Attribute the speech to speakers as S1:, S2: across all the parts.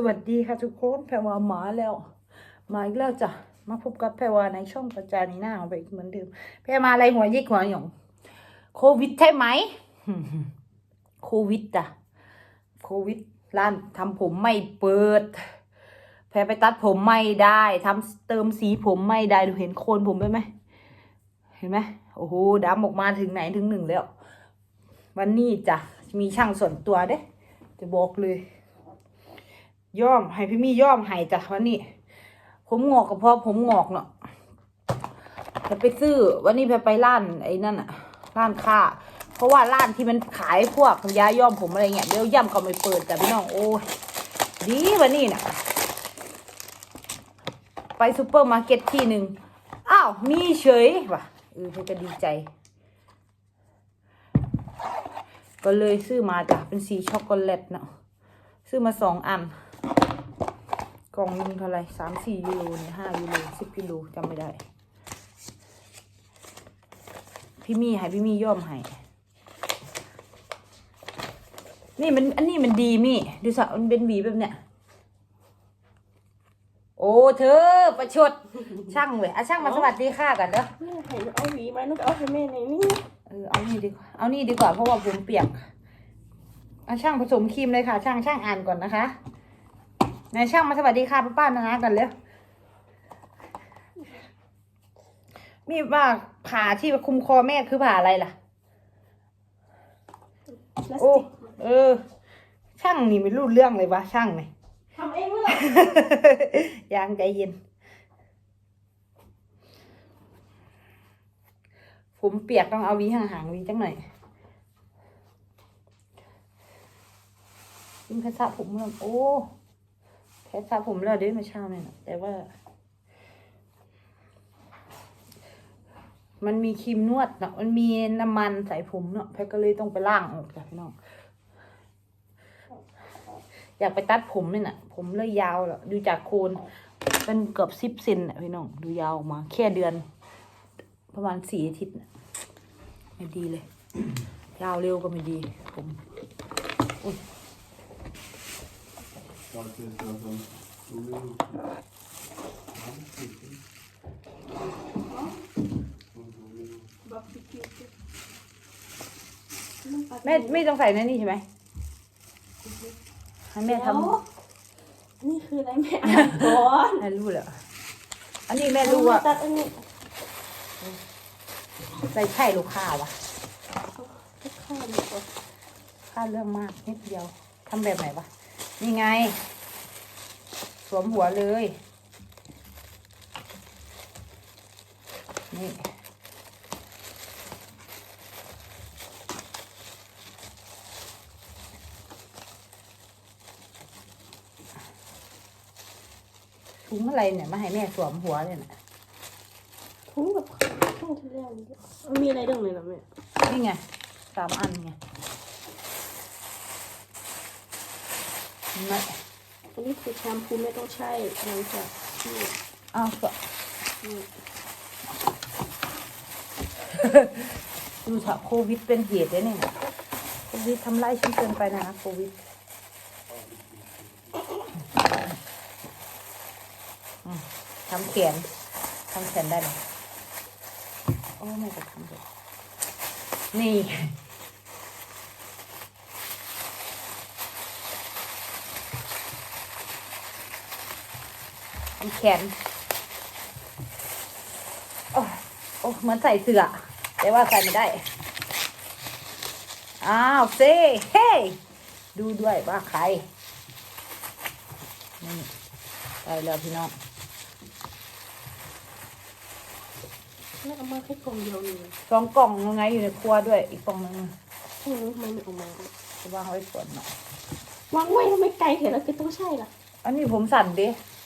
S1: สวัสดีค่ะทุกคนแพรวามาแล้วมาอีกแล้วจ้ะมาพบกับแพรวาในช่องประจานีหน้าของไปอีกเหมือนเดิมแพรมาอะไรหัวยิกหัวหยองโควิดใช่ไหมโควิดจ้ะโควิดร้านทำผมไม่เปิด แพรไปตัดผมไม่ได้ทำเติมสีผมไม่ได้ดูเห็นโคนผมไหมไหมเห็นไหมโอ้โหดำออกมาถึงไหนถึงหนึ่งแล้ว วันนี้จ้ะมีช่างส่วนตัวเด้จะบอกเลย ย่อม ให้พี่มี่ย่อมให้จ้ะวันนี้ ผมงอกกับพ่อผมงอกเนาะจะไปซื้อ วันนี้แพไปร้านไอ้นั่นอะร้านค้า เพราะว่าร้านที่มันขายพวกยาย่อมผมอะไรเงี้ยเดี๋ยวย่ำก็ไม่เปิดจ้ะพี่น้องโอ้ยดีวันนี้น่ะ ไปซูเปอร์มาร์เก็ตที่หนึ่งอ้าวมีเฉยว่ะเออเพื่อก็ดีใจก็เลยซื้อมาจ้ะเป็นสีช็อกโกแลตเนาะซื้อมาสองอัน กล่องหนึงเท่าไหร่สามสี่ยูโรเนี่ยห้ายูโรสิบกิโลจำไม่ได้ พี่มี่ให้พี่มี่ย่อมให้นี่มันอันนี้มันดีมี่ดูสะมันเป็นหวีแบบเนี้ยโอ้เธอประชดช่างเว้ยอะช่างมาสวัสดีค่ะกันเด้อ
S2: แม่ให้เอาหวีมานุกเอาให้แม่ในนี่
S1: เออเอานี่ดีกว่าเอานี่ดีกว่าเพราะว่าผมเปียกอะช่างผสมครีมเลยค่ะ ช่างช่างอ่านก่อนนะคะ นายช่างมาสวัสดีค่ะป้าป้านานากันเร็วมีว่าผ่าที่คุมคอแม่คือผ่าอะไรล่ะ
S2: พลาส
S1: โอ้
S2: ติก
S1: เออ ช่างนี่ไม่รู้เรื่องเลยวะช่างไหม
S2: ทำเองเมื่อไหร่
S1: ยังใจเย็น ผมเปียกต้องเอาหวีห่างๆหวีจังหน่อยยิ่งแค่สระผมแล้วโอ้ แค่สระผมแล้วเด้มาเช้าเนี่ยนะแต่ว่า มันมีครีมนวดเนาะมันมีน้ำมันใส่ผมเนาะแพทก็เลยต้องไปล้างออกจ้ะพี่น้องอยากไปตัดผมเนี่ยนะผมเลยยาวแล้วดูจากโคนเป็นเกือบสิบเซนน่ะพี่น้องดูยาวออกมา แค่เดือน ประมาณสี่อาทิตย์น่ะไม่ดีเลย ยาวเร็วก็ไม่ดี ผม
S3: Warte, ist da so ein Stuhl. Ja,
S2: บักติกิ
S1: แม่ไม่ต้องใส่ในนี่ใช่ไหมให้แม่ท
S2: นี่คืออะไรแม่อ่านก่อนำ
S1: แม่รู้แล้วอันนี้แม่รู้ว่า
S2: ตัดอันนี้
S1: ใส่ไข่ลูกค้าวะ
S2: เอาข้าวดีกว่า
S1: ค่าเรื่องมากนิดเดียวทำแบบไหนวะ นี่ไง สวมหัวเลย นี่ถุงอะไรเนี่ย มาให้แม่สวมหัวเลยน่ะ
S2: ทุ่งกับข้าวที่แล้วนี่มันมีอะไรเรื่องเลยเหรอแม่
S1: นี่ไงสามอันไง ไม่
S2: อันนี้คือแชมพูไม่ต้องใช้หลังจากที่
S1: เอาก็ดูเถอะโควิดเป็นเหตุเลยเนี่ยโควิดทำไล่ฉันเกินไปนะโควิดทำแขนทำแขนได้ไหมโอ้ไม่จะทำเลยนี่ ทำแขนโอ้โอ้เหมือนใส่เสื้อแต่ว่าใส่ไม่ได้ อ้าวเซ่เฮ้ยดูด้วยว่าใครนี่ได้แล้วพี่น้อง
S2: แม่เอามาแค่กล่องเดียวนี่
S1: สองกล่องยังไงอยู่ในครัวด้วย อีกกล่องหนึง
S2: พวกนี้ทำไมไม่เอามา
S1: จะวางไว้ก่อนเนาะ
S2: วางไว้ทำไมไกลเห็นแล้วก็ต้องใช่ล่ะ
S1: อันนี้ผมสั่นดิ
S2: แต่พอแม่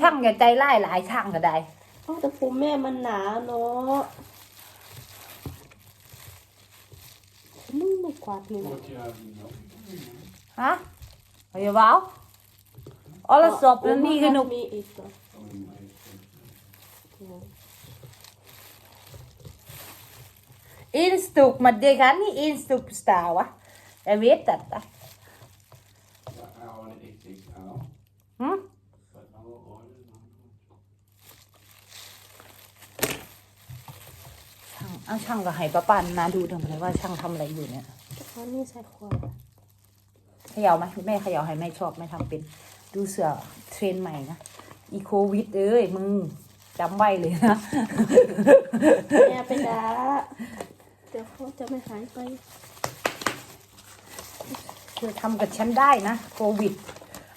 S1: ช่างอย่าใจไล่หลายช่างก็ได้
S2: เอาแต่ผมแม่มันหนาเนาะมึงไม่กวาดเลยนะ
S3: Gott, ja, genau.
S1: ฮะเอาอย่าว้าวอ๋อแล้วศพแล้วนี่คือหนุ
S2: มีอีกตัว
S3: Aber im Eis.
S1: อินสตุกมาเดียกันนี่อินสตุกสตาวะแต่เวทตัดอะ
S3: Ja,
S1: เอาช่างก็ให้ป้าปันนะดูทำไมว่าช่างทำอะไรอยู่เนี่ย
S2: เพราะนี่ใส่ควา
S1: เขย่าไหมแม่เขย่าให้แม่ชอบแม่ทำเป็นดูเสือเทรนด์ใหม่นะอีโควิดเอ้ยมึงจำไว้เลยนะ
S2: แม่ไปด่าเดี๋ยวเขาจะไม่หายไป
S1: เธอทำกับฉันได้นะโควิด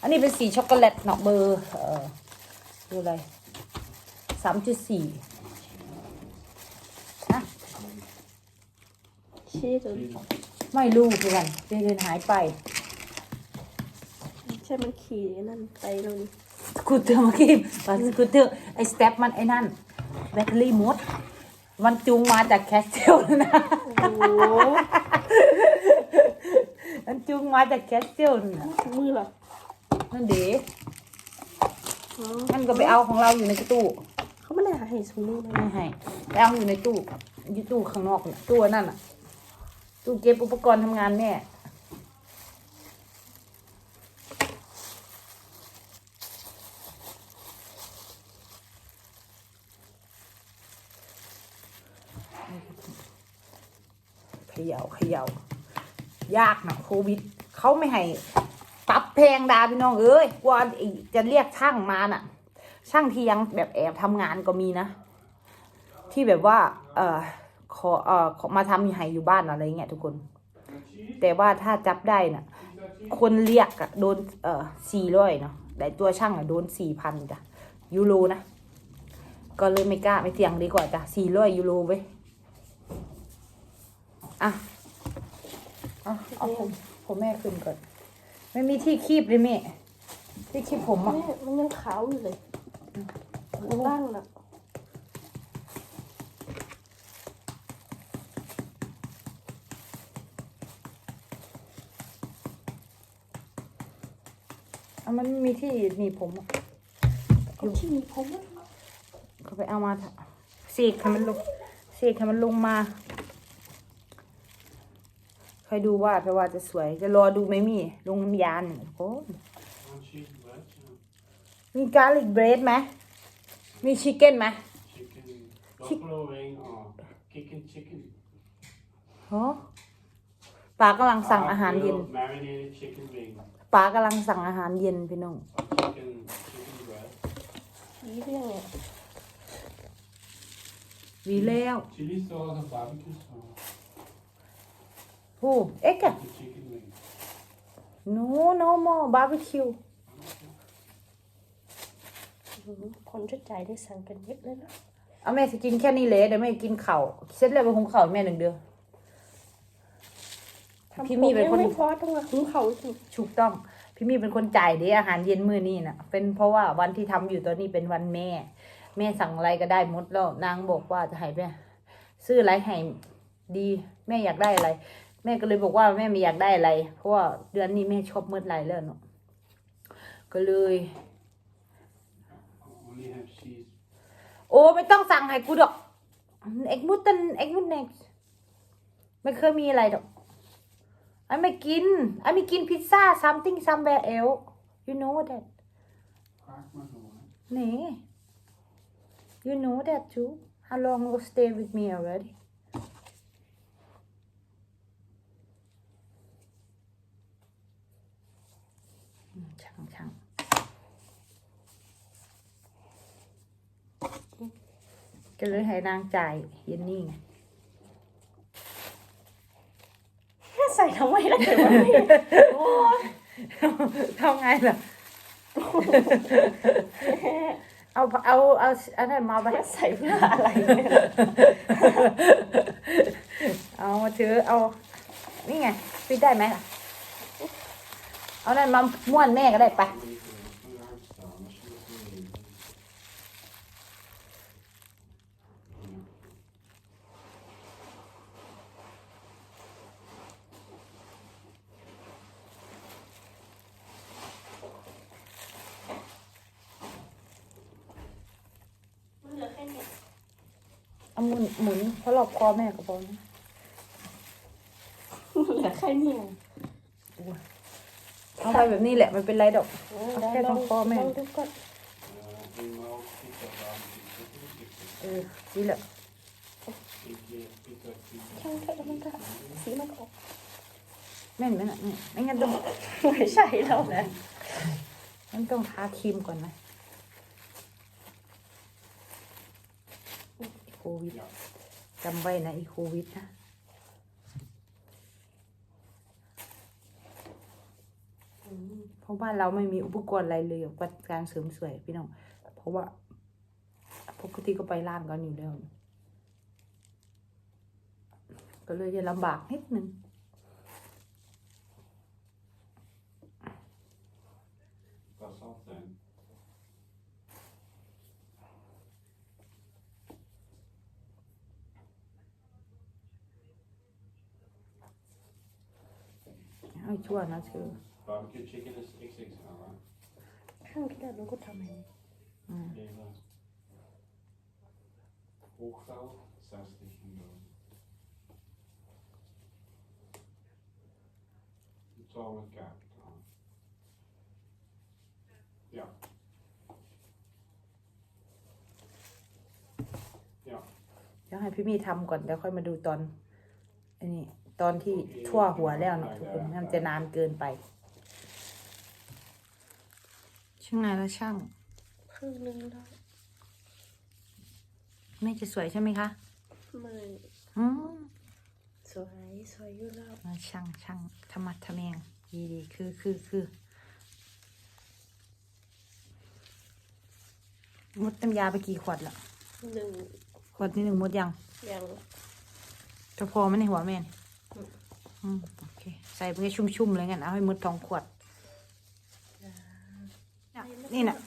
S1: อันนี้เป็นสีช็อกโกแลตเนาะเบอร์ เออดูอะไรสามจุดสี่ฮะ
S2: ชี้จน
S1: ไม่รู้เหมือนกันเดินหายไป
S2: ใช่มันขี่นั่นไปแล้วนี่
S1: สกูตเตอร์เมื่อกี้ตสกูตเตอร์ไอ้สเต็ปมันไอ้นั่นแบตเตอรี่หมด มันจูงมาจากแคสเซลนะ
S2: โอ้โห
S1: มันจูงมาจากแคสเซลนะ
S2: มือเหรอ
S1: นั่นเด๋
S2: อ๋อ
S1: มันก็ไปเอาของเราอยู่ในตู้
S2: เขาไม่ได้หาให้สูงมือเลย
S1: ไม่ให้ไปเอาอยู่ในตู้อยู่ตู้ข้างนอกน่ะตู้นั่นอะ ตู้เก็บอุปกรณ์ทำงานแม่เขย่าเขย่ายากนะโควิดเขาไม่ให้ปรับแพงดาพี่น้องเอ้ยกว่าจะเรียกช่างมาน่ะ ช่างที่ยังแบบแอบทำงานก็มีนะ ที่แบบว่า เออ อเออขอมาทำให้อยู่บ้านอะไรเงี้ยทุกคน แต่ว่าถ้าจับได้น่ะ คนเรียกอะโดนเออสี่ร้อยเนาะแต่ตัวช่างอะโดนสี่พันจ้ะยูโรนะก็เลยไม่กล้าไม่เสี่ยงดีกว่าจ้ะสี่ร้อยยูโรเว้ยอะเอาเอาผมผมแม่ขึ้นก่อน ไม่มีที่คีบเลยแม่ที่คีบผมอะ
S2: แม่มันยังขาวอยู่เลยข้างล่างน่ะ
S1: เอามันไม่มีที่หนีบผมอะ
S2: เอาที่มีผมอะ
S1: เขาไปเอามาเถอะเสกให้มันลงเสกให้มันลงมาคอยดูว่าแปลว่าจะสวย จะรอดูไหมมีลงน้ำยาเนี่ยโอ้
S3: One cheese wet, yeah.
S1: มีการลิกเบรดไหมมีชิคเก้นไหม
S3: Chicken, buffalo wing or kicking chicken.
S1: โอ้ป้ากำลังสั่งอาหารเย็น
S3: Grilled Marinated chicken wing.
S1: ป้ากำลังสั่งอาหารเย็นพี่น้อง
S3: Chicken, chicken breast.
S2: ชี้เรื่องเนี่ย
S1: วีแล้ว
S3: Chili sauce or barbecue sauce.
S1: โอ้เอ็กอะ
S3: The chicken wing.
S1: no no more barbecue
S2: คนชุดใจได้สั่งกันเยอะเลยนะ
S1: เอาแม่จะกินแค่นี้เลยเดี๋ยวแม่กินเข่าวเสร็จแล้วไปหุงเข่าวให้แม่หนึ่งเดือน พี่มี่เป็นคน
S2: ทำผมยังไม่พอต้องมาหุงเขาวอีก
S1: ถูกต้อง พี่มีเป็นคนจ่ายเด้อาหารเย็นมื้อนี้น่ะ เป็นเพราะว่าวันที่ทำอยู่ตอนนี้เป็นวันแม่ แม่สั่งอะไรก็ได้หมดแล้วนางบอกว่าจะให้แม่ซื้ออะไรให้ดี แม่อยากได้อะไร แม่ก็เลยบอกว่าแม่ไม่อยากได้อะไร เพราะว่าเดือนนี้แม่ชอบมืดไรแล้วเนาะก็เลย
S3: Only have cheese.
S1: โอ้ไม่ต้องสั่งให้กูดอกเอ็กมุตันเอ็กมุตเน็กไม่เคยมีอะไรดอก ไอ้ไม่กินไอ้ไม่กินพิซซ่า something somewhere else you know that
S3: Crack my door.
S1: Nee. You know that too. How long will stay with me already? Ừ, ช่างช่างก็เลยให้นางจ่ายเย็นนี่ไง
S2: ใส่ทำไมล่ะเกิดวันนี้โอ้ย
S1: ทำไงล่ะ เอาเอาเอาอันนั้นมาไป
S2: ใส่เพื่ออะไรเนี่ย
S1: เอามาถือเอานี่ไงปิดได้ไหมล่ะ เอานั่นมาม้วนแม่ก็ได้ไป
S2: มันเหลือแค่เนี้ย
S1: เอาหมุนหมุนเพราะรอบคอแม่ก็พอนะ
S2: เหลือแค่เนี้ย
S1: เอาไปแบบนี้แหละมันเป็นไรดอก
S2: เออ
S1: เอาแค่ตรงคอแม่
S2: ลองดูก่อน
S3: Uh, we will pick up barbecue chicken. Pick
S1: เออนี่แหละ
S3: it, pick it, pick
S2: ช่างเถอะแล้วมันก็สีมันก็ออก
S1: แม่นไหมน่ะแม่ไม่งั้นต้อง
S2: ไม่ใช่แล้วนะ
S1: งั้นต้องทาครีมก่อนนะ โควิดจำไว้นะอีโควิดนะเพราะว่าเราไม่มีอุปกรณ์อะไรเลยกับการเสริมสวยพี่น้อง เพราะว่าปกติก็ไปร้านกันอยู่แล้ว ก็เลยจะลำบากนิดนึง ให้ชั่วนะเธอ
S3: Barbecue chicken is XXL. hè?
S2: ช่างที่แล้วเราก็ทำให้
S3: Hele hoogvel, 60 kilo. Het zal met kaart gaan. Ja. Ja.
S1: เดี๋ยวให้พี่มี่ทำก่อนเดี๋ยวค่อยมาดูตอนอันนี้ ตอนที่ทั่วหัวแล้วเนาะทุกคนมันจะนานเกินไปช่างไงแล้วช่าง
S2: ครึ่งนึงแล้ว
S1: แม่จะสวยใช่ไหมคะ
S2: ไม่
S1: อืม
S2: สวยสวยอยู่แล้ว
S1: มาช่างช่างธรรมะทะแมงดีดีคือคือคือมดน้ำยาไปกี่ขวดละ
S2: หนึ่ง
S1: ขวดที่หนึ่งมดยัง
S2: ยัง
S1: จะพอไหมในหัวแม่น อืมโอเค ใส่ไปให้ชุ่มๆเลยงั้นเอาให้มดทองขวดน่ะนี่น่ะ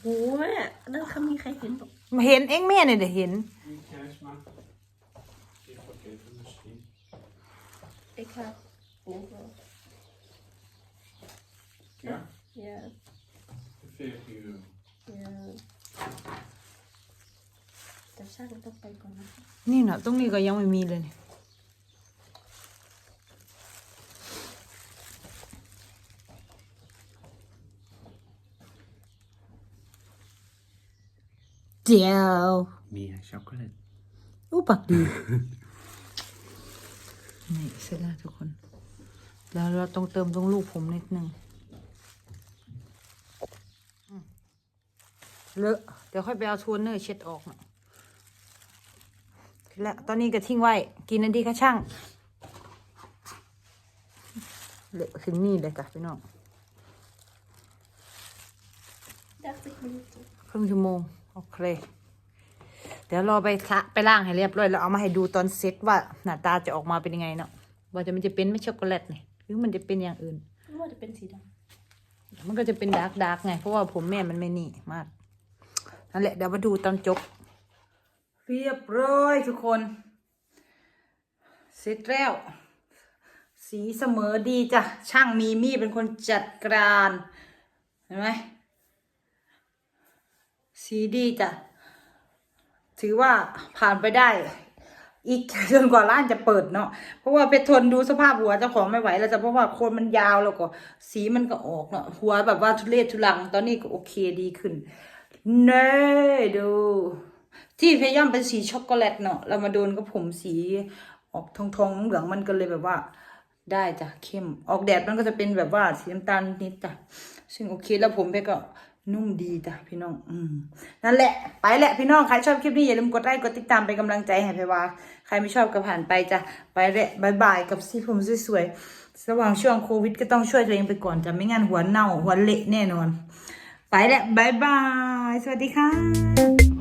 S2: โอ้แม่แล้วเขามีใครเห็นบอก
S1: เห็นเอ็งแม่เนี่ยเดี๋ยวเห็น
S3: Niet grijs maar. Ik pakket misschien.
S2: ไอ้ค่ะโอ้โห
S3: Ja,
S2: ยา
S3: 40 euro.
S2: ยาแต่ช่างต้องไปก่อนนะ
S1: นี่น่ะตรงนี้ก็ยังไม่มีเลยเนี่ย เจียว
S3: Meer chocolade.
S1: อู้ปักดี นี่เสร็จแล้วทุกคน แล้วเราต้องเติมตรงลูกผมนิดนึงอืมเลอะเดี๋ยวค่อยไปเอาทวนเนอร์เช็ดออกนะและตอนนี้ก็ทิ้งไว้ กินนาทีก็ช่าง เลอะถึงนี่เลยจ้ะพี่น้อง
S2: ดักสิบมินิท
S1: ครึ่งชั่วโมง โอเค เดี๋ยวรอไปทะไปล่างให้เรียบร้อยแล้วเอามาให้ดูตอนเซตว่าหน้าตาจะออกมาเป็นยังไงเนาะว่าจะมันจะเป็นไม่ช็อกโกแลตเนี่ยหรือมันจะเป็นอย่างอื่นำ
S2: ว่าจะเป็นสีด
S1: มันก็จะเป็นดาร์กดาร์กไงเพราะว่าผมแม่มันไม่นี่มากนั่นแหละเดี๋ยวมาดูตอนจบ เรียบร้อยทุกคน เสร็จแล้ว สีเสมอดีจ้ะช่างมีมี่เป็นคนจัดการเห็นไหม สีดีจ้ะ ถือว่าผ่านไปได้ อีกจนกว่าร้านจะเปิดเนาะ เพราะว่าไปทนดูสภาพหัวเจ้าของไม่ไหวแล้วจ้ะ เพราะว่าคนมันยาวแล้วก็ สีมันก็ออกเนาะ หัวแบบว่าทุเรศทุลัง ตอนนี้ก็โอเคดีขึ้น เน่ดู ที่พยายามเป็นสีช็อกโกแลตเนาะ เรามาโดนกับผมสีออกทองทองเหลืองมันก็เลยแบบว่าได้จ้ะเข้ม ออกแดดมันก็จะเป็นแบบว่าสีน้ำตาลนิดจ้ะ ซึ่งโอเคแล้วผมเพก็ นุ่มดีจ้ะพี่น้อง อืมนั่นแหละ ไปแหละพี่น้อง ใครชอบคลิปนี้อย่าลืมกดไลค์ กดติดตามเป็นกำลังใจให้เพว่า ใครไม่ชอบก็ผ่านไปจ้ะ ไปแหละบายบายกับสีผมสวยๆ ระหว่างช่วงโควิดก็ต้องช่วยตัวเองไปก่อนจ้ะ ไม่งั้นหัวเน่าหัวเละแน่นอน ไปแหละบายบาย สวัสดีค่ะ